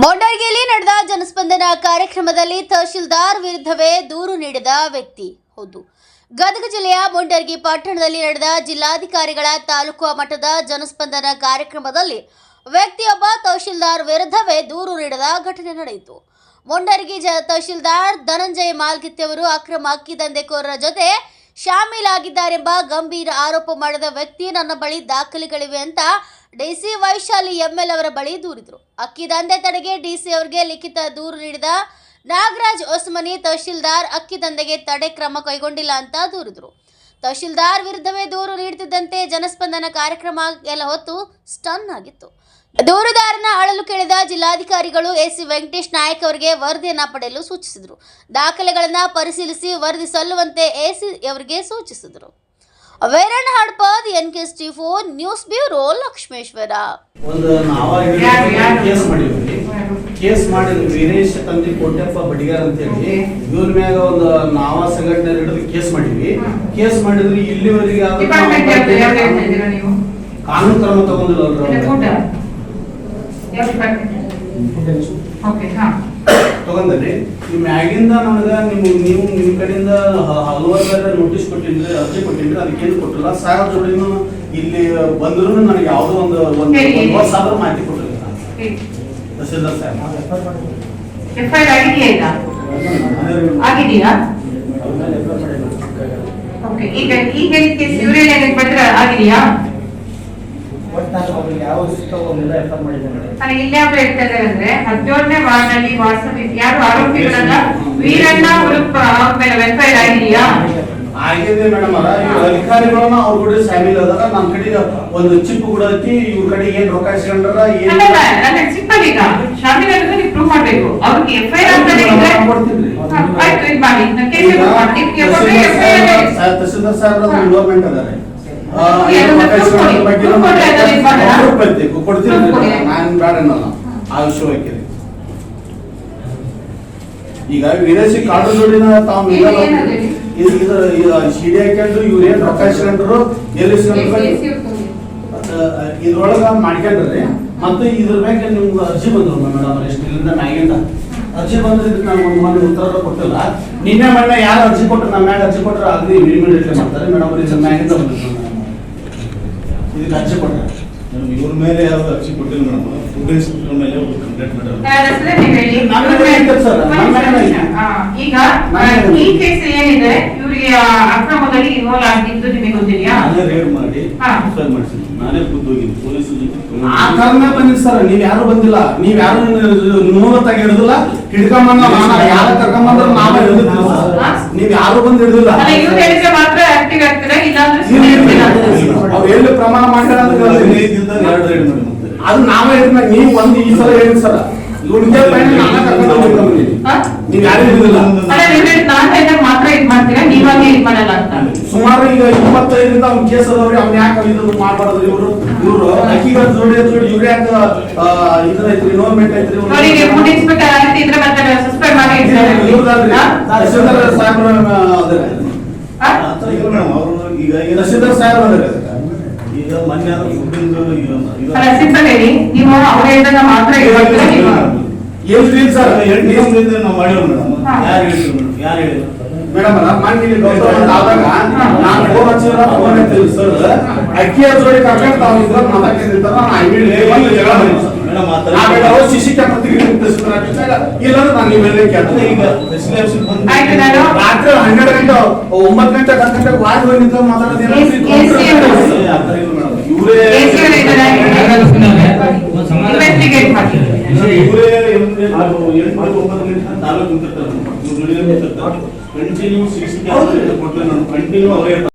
ಮೊಂಡರ್ಗಿಯಲ್ಲಿ ನಡೆದ ಜನಸ್ಪಂದನ ಕಾರ್ಯಕ್ರಮದಲ್ಲಿ ತಹಶೀಲ್ದಾರ್ ವಿರುದ್ಧವೇ ದೂರು ನೀಡಿದ ವ್ಯಕ್ತಿ. ಹೌದು. ಗದಗ ಜಿಲ್ಲೆಯ ಮೊಂಡರ್ಗಿ ಪಟ್ಟಣದಲ್ಲಿ ನಡೆದ ಜಿಲ್ಲಾಧಿಕಾರಿಗಳ ತಾಲೂಕು ಮಟ್ಟದ ಜನಸ್ಪಂದನ ಕಾರ್ಯಕ್ರಮದಲ್ಲಿ ವ್ಯಕ್ತಿಯೊಬ್ಬ ತಹಶೀಲ್ದಾರ್ ವಿರುದ್ಧವೇ ದೂರು ನೀಡಿದ ಘಟನೆ ನಡೆಯಿತು. ಮೊಂಡರ್ಗಿ ಜ, ತಹಶೀಲ್ದಾರ್ ಧನಂಜಯ ಮಾಲ್ಗಿತ್ತಿ ಅಕ್ರಮ ಅಕ್ಕಿ ದಂಧೆಕೋರರ ಜೊತೆ ಶಾಮೀಲಾಗಿದ್ದಾರೆಂಬ ಗಂಭೀರ ಆರೋಪ ಮಾಡಿದ ವ್ಯಕ್ತಿ ನನ್ನ ಬಳಿ ದಾಖಲೆಗಳಿವೆ ಅಂತ ಡಿಸಿ ವೈಶಾಲಿ ಎಂಎಲ್ ಅವರ ಬಳಿ ದೂರಿದರು. ಅಕ್ಕಿ ದಂಧೆ ತಡೆಗೆ ಡಿಸಿ ಅವರಿಗೆ ಲಿಖಿತ ದೂರು ನೀಡಿದ ನಾಗರಾಜ್ ಒಸ್ಮನಿ ತಹಶೀಲ್ದಾರ್ ಅಕ್ಕಿ ದಂಧೆಗೆ ತಡೆ ಕ್ರಮ ಕೈಗೊಂಡಿಲ್ಲ ಅಂತ ದೂರಿದರು. ತಹಶೀಲ್ದಾರ್ ವಿರುದ್ಧವೇ ದೂರು ನೀಡುತ್ತಿದ್ದಂತೆ ಜನಸ್ಪಂದನ ಕಾರ್ಯಕ್ರಮ ಎಲ್ಲ ಹೊತ್ತು ಸ್ಟನ್ ಆಗಿತ್ತು. ದೂರುದಾರನ ಅಳಲು ಕೇಳಿದ ಜಿಲ್ಲಾಧಿಕಾರಿಗಳು ಎಸಿ ವೆಂಕಟೇಶ್ ನಾಯಕ್ ಅವರಿಗೆ ವರದಿಯನ್ನ ಪಡೆಯಲು ಸೂಚಿಸಿದರು. ದಾಖಲೆಗಳನ್ನು ಪರಿಶೀಲಿಸಿ ವರದಿ ಸಲ್ಲುವಂತೆ ಎಸಿ ಅವರಿಗೆ ಸೂಚಿಸಿದರು. Vairanna Hadpad N K phone news bureau Lakshmeshwar. ಒಂದು? ಕೇಸ್ ಮಾಡಿದ್ವಿ. ಕೇಸ್ ಮಾಡಿದ್ವಿ. ವೀರೇಶ್ ತಂದಿ ಕೋಟ್ಯಪ್ಪ ಬಡಿಗಾರ್ ಅಂತ ಹೇಳಿ ಇವ್ರ ಮ್ಯಾಗ ಒಂದು ನಾವ ಸಂಘಟನೆ ಹಿಡಿದು ಕೇಸ್ ಮಾಡಿದ್ವಿ. ಕೇಸ್ ಮಾಡಿದ್ವಿ ಇಲ್ಲಿವರೆಗೆ ಕಾನೂನು ಕ್ರಮ ತಗೊಂಡಿಲ್ಲ ಓಕೆ ಹಾ. ತಗೊಂಡ್ರಿ. ಈ ಮ್ಯಾಗಿಂದ ನನಗ ನೀವು ನೀವು ನಿಮ್ ಕಡೆಯಿಂದ ಹಲವಾರು ನೋಟಿಸ್ ಕೊಟ್ಟಿದ್ರೆ ಅರ್ಜಿ ಕೊಟ್ಟಿದ್ರೆ ಅದಕ್ಕೇನು ಕೊಟ್ಟಿಲ್ಲ. ಸಾಹೇಬ್ ಜೋಡಿನೂ ಇಲ್ಲಿ ಬಂದ್ರು ನನಗೆ ಯಾವುದೋ ಒಂದು ಒಂದು ಆದ್ರೂ ಮಾಹಿತಿ ಕೊಟ್ಟಿಲ್ಲ. ತಹಸೀಲ್ದಾರ್ ಸಾಹೇಬ್. ಎಫ್ ಐ ಆಗಿದೆಯಾ ಓಕೆ ಈಗ ಈಗ ಕೇಸ್ ಏನಕ್ಕೆ ಬಂದ್ರೆ ಆಗಿದೆಯಾ? ನಾನು ಇಲ್ಲಿ ಯಾವ್ದು ಹೇಳ್ತಾ ಅಂದ್ರೆ ಹದಿನೇಳನೇ ವಾರ್ಡ್ನಲ್ಲಿ ವಾಸವಿ ಯಾರು ಆರೋಪಿಗಳನ್ನ ವೀರಣ್ಣ ಅವ್ರ ಮೇಲೆ ಆರ್ ಆಗಿದೆಯಾ? ಆಗಿದೆ ಮೇಡಮ್ ಅಲ್ಲ ಅಧಿಕಾರಿಗಳನ್ನ ಅವ್ರ ಕೂಡ ಶಾಮಿಲ್ ಅದಾರ ನಮ್ ಕಡೆಗೆ ಒಂದು ಚಿಪ್ ಕೂಡ ಐತಿ ಇವ್ರ ಕಡೆ ಏನ್ ರೊಕ್ಕ ಇಸ್ಕೊಂಡ್ರ ಏನ್ ನೀವು ಪ್ರೂವ್ ಮಾಡ್ಬೇಕು. ಅವ್ರಿಗೆ ಎಫ್ ಐ ಆರ್ ಅಂತಾನೆ ಇದ್ರೆ ಆಯ್ತು ಇದು ಮಾಡಿ. ಕೇಸ್ ಎಫ್ ಐ ಆರ್ ತಹಸೀಲ್ದಾರ್ ಸಾಹೇಬ್ರ ಹಾ. ಅದಾರೆ. ನಾನು ಬೇಡ ಆ ಈಗ ವಿದೇಶಿ ಕಾಡು ಜೋಡಿನ ತಾವು ಸಿಡಿ ಹಾಕೊಂಡು ಇವ್ರು ಏನ್ ರೊಕ್ಕ ಇಸ್ಕೊಂಡ್ರು ಎಲ್ಲಿ ಇದ್ರೊಳಗ ಮಾಡ್ಕೊಂಡ್ರಿ ಮತ್ತೆ ಇದ್ರ ಬಗ್ಗೆ ನಿಮ್ಗೆ ಅರ್ಜಿ ಬಂದ್ರು ಮೇಡಮ್ ಎಷ್ಟು ಇಲ್ಲಿಂದ ಮ್ಯಾಗಿಂದ. ಅರ್ಜಿ ಬಂದ್ರೆ ನಾನು ಒಂದು ಮನೆ ಉತ್ತರ ಕೊಟ್ಟಿಲ್ಲ. ನಿನ್ನೆ ಮೊನ್ನೆ ಯಾರು ಅರ್ಜಿ ಕೊಟ್ಟರು ನಮ್ಮ ಮ್ಯಾಗ ಅರ್ಜಿ ಕೊಟ್ಟರು ಅಗ್ರಿ ಇಮಿಡಿಯೇಟ್ಲಿ ಮಾಡ್ತಾರೆ. ಮೇಡಮ್ ಇದ್ರ ಮ್ಯಾಗಿಂದ ಬಂದಿತ್ತು ಇದಕ್ಕೆ ಅರ್ಜಿ ನಾನು ಇವ್ರ ಮೇಲೆ ಯಾವ್ದು ಅರ್ಜಿ ಕೊಟ್ಟಿಲ್ಲ ಮೇಡಮ್. ಫುಡ್ ಇನ್ಸ್ಪೆಕ್ಟರ್ ಮೇಲೆ ಒಂದು ಕಂಪ್ಲೇಂಟ್ ಐತೆ. ಈಗ ಈ ಕೇಸ್ ಏನಿದೆ ಇವರಿಗೆ ಅಕ್ರಮದಲ್ಲಿ ಇನ್ವಾಲ್ವ್ ಆಗಿದ್ದು ನಿಮಗೆ ಗೊತ್ತಿದೆಯಾ? ನಾನೇ ರೇಡ್ ಮಾಡಿ ಮಾಡಿಸಿದ್ವಿ ನಾನೇ ಖುದ್ದು ಹೋಗಿದ್ದು ಪೊಲೀಸ್ ಆ ಕಾರಣ ಬಂದಿದ್ ಸರ್. ನೀವ್ ಯಾರು ಬಂದಿಲ್ಲ. ನೀವ್ ಯಾರು ಬಂದ ಹಿಡಿದಿಲ್ಲ. ಹಿಡ್ಕೊಂಬಂದ ಯಾರ ಕರ್ಕೊಂಬಂದ್ರ ನಾವೇ ಹಿಡಿದಿಲ್ಲ? ನೀವ್ ಯಾರು ಬಂದ್ ಹಿಡಿದಿಲ್ಲ. ಆಕ್ಟಿವ್ ಆಗ್ತೀರಾ ಇಲ್ಲಾಂದ್ರೆ ಇರ್ತೀರಾ? ಅವ್ರು ಎಲ್ಲಿ ಪ್ರಮಾಣ ಮಾಡ್ಯಾರ ಅಂತ ಗೊತ್ತಿಲ್ಲ. ಹದಿನೈದಿಂದ ಎರಡು ರೇಡ್ ಮಾಡಿ ಮತ್ತೆ ಅದು ನಾವೇ ಹೇಳಿದ್ಮೇಲೆ ನೀವು ಒಂದ್ ಈ ಸಲ ಹೇಳಿ ಸಲ. ಉಳಿದ ನಾನೇ ಕರ್ಕೊಂಡು? ನೀವ್ ಯಾರು ಹೇಳಿದಾಗ ಮಾತ್ರ ಇದ್ ಮಾಡ್ತೀರಾ? ನೀವಾಗೆ ಇದು ಮಾಡಲ್ಲ ಅಂತ? ಸುಮಾರು ಈಗ ಇಪ್ಪತ್ತೈದರಿಂದ ಅವ್ನ ಕೇಸ್ ಅದಾವ್ರಿ ಅವ್ನ ಯಾಕೆ ಇದು ಮಾಡ್ಬಾರ್ದು? ಇವರು ಇವ್ರು ಅಕ್ಕಿಗಳ ಜೋಡಿ ಜೋಡಿ ಇವ್ರು ಯಾಕೆ ಇದನ್ನ ಐತ್ರಿ ಇನ್ವಾಲ್ವ್ಮೆಂಟ್ ಐತ್ರಿ? ಇನ್ಸ್ಪೆಕ್ಟರ್ ಆಗಿದ್ರೆ ಮತ್ತೆ ಸಸ್ಪೆಂಡ್ ಮಾಡಿ ಸಾಹೇಬ್ರ ಅದಾರೆ ಈಗ ಏನು ತಹಸೀಲ್ದಾರ್ ಸಾಹೇಬ್ರ ಅದಾರೆ ಈಗ ಮೊನ್ನೆ ಅಲ್ಲ ಸಿಂಪಲ್ ಹೇಳಿ. ನೀವು ಅವ್ರು ಹೇಳಿದಾಗ ಮಾತ್ರ ಏನ್ರಿ ಸರ್ ಎಂಟು ದಿವಸದಿಂದ ನಾವು ಮಾಡಿರೋ ಮೇಡಮ್. ಯಾರು ಹೇಳಿದ್ರು ಯಾರು ಹೇಳಿದ್ರು? ಮೇಡಮ್ ಮೊನ್ನೆ ಇಲ್ಲಿ ಗೌರವ ಆದಾಗ ನಾನು ಫೋನ್ ಹಚ್ಚಿದ್ರ ಫೋನ್ ಎತ್ತಿಲ್ಲ ಸರ್ ಅಕ್ಕಿಯ ಜೋಡಿ ಕರ್ಕೊಂಡು ತಾವು ಇದ್ರ ಮಾತಾಡ್ತಿರ್ತಾರ ನಾ ಇಮಿಡಿಯೇಟ್ಲಿ ಒಂದು ಜಗಳ ಥರ ಆಮೇಲೆ ಅವ್ರು ಶಿಶಿ ಕ್ಯಾಮ್ರಾ ತೆಗೆದು ತಹಸೀಲ್ದಾರ್ ಆಫೀಸ್ನಾಗ ಇಲ್ಲಾಂದ್ರೆ ನಾನು ಇವೆಲ್ಲ ಕೇಳ್ತೀನಿ ಈಗ ರಾತ್ರಿ ಹನ್ನೆರಡು ಗಂಟೆ ಒಂಬತ್ತು ಗಂಟೆ ಹತ್ತು ಇವರೇ AC ಅವರು ಇದ್ದಾರೆ. ಇನ್ವೆಸ್ಟಿಗೇಟ್ ಮಾಡಿ ಇವರೇ ಎಂಟು ಎಂಟು ಒಂಬತ್ತು ಗಂಟೆ ತಾಲೂಕು ಕುಂತಿರ್ತಾರೆ ಇವ್ರು ದುಡಿಯೋದು ಕುಂತಿರ್ತಾರೆ ಕಂಟಿನ್ಯೂ ಸಿಕ್ಸ್ ಸಿ ಕೊಟ್ಟರೆ ನಾನು ಕಂಟಿನ್ಯೂ ಅವರೇ